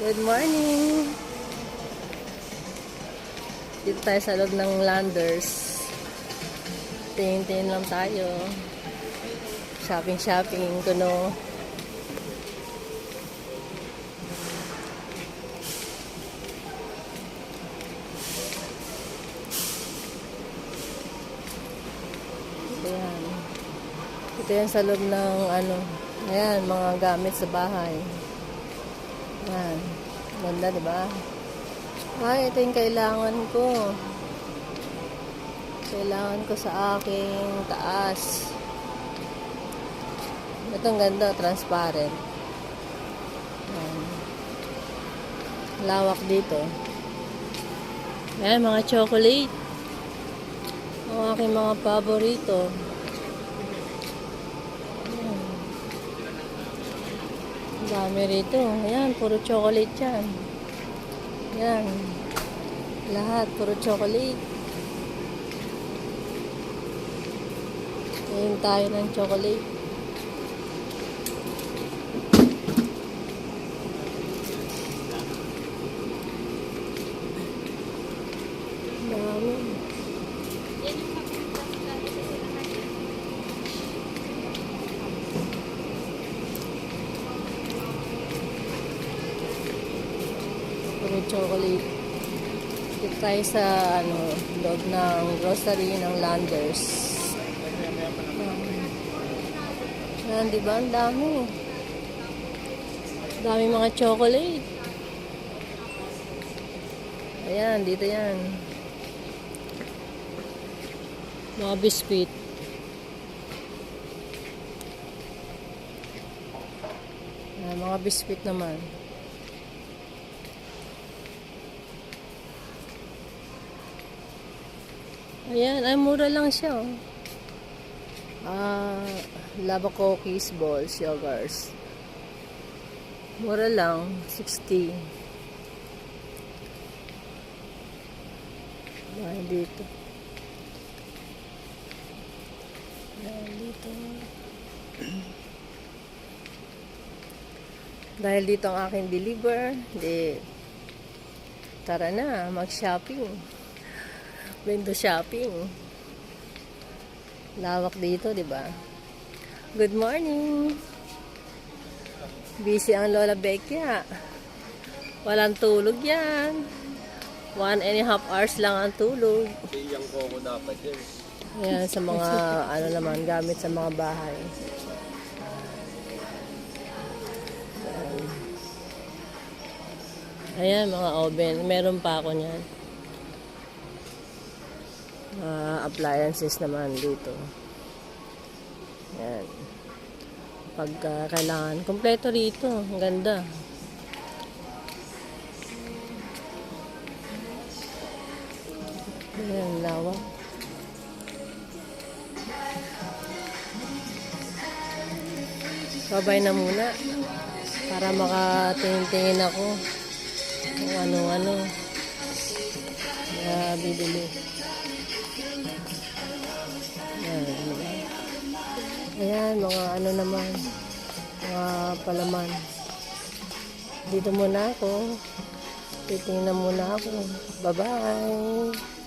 Good morning! Dito tayo sa loob ng Landers. Tingin-tingin lang tayo. Shopping-shopping, kuno. Ito yan. Ito yan sa loob ng ano, ayan, mga gamit sa bahay. Yan. Ganda, di ba? Ay, ito yung kailangan ko. Kailangan ko sa aking taas. Itong ganda, transparent. Yan. Lawak dito. Ayan, mga chocolate. Ang aking mga paborito. Ayan. Ang dami rito. Ayan, puro chocolate yan. Yan. Lahat, puro chocolate. Tingin tayo ng chocolate. Dami. Puro chocolate. Dito tayo sa ano, loob ng grocery ng Landers. Yan, di ba? Ang dami. Dami mga chocolate. Ayan, dito yan. Mga biscuit. Ayan, mga biscuit naman. Ayan, ay mura lang siya. Oh. Ah, lava cookies, balls, yogurts. Mura lang, 60. Dahil dito. Dahil dito. Dahil dito ang aking deliver, di tara na, mag-shopping. Window shopping. Lawak dito, di ba? Good morning. Busy ang Lola Becca. Walang tulog yan. One and a half hours lang ang tulog. Yung koko dapat yun. Ayan, sa mga, ano naman, gamit sa mga bahay. Ayan, mga oven. Meron pa ako niyan. Mga appliances naman dito. Ayan. Pagka kailangan. Kompleto rito. Ang ganda. Ayan, lawak. Babay na muna. Para makatingin-tingin ako. Kung ano-ano. Kaya bibili. Ayan, mga ano naman. Mga palaman. Dito muna ako. Titingnan muna ako. Bye-bye.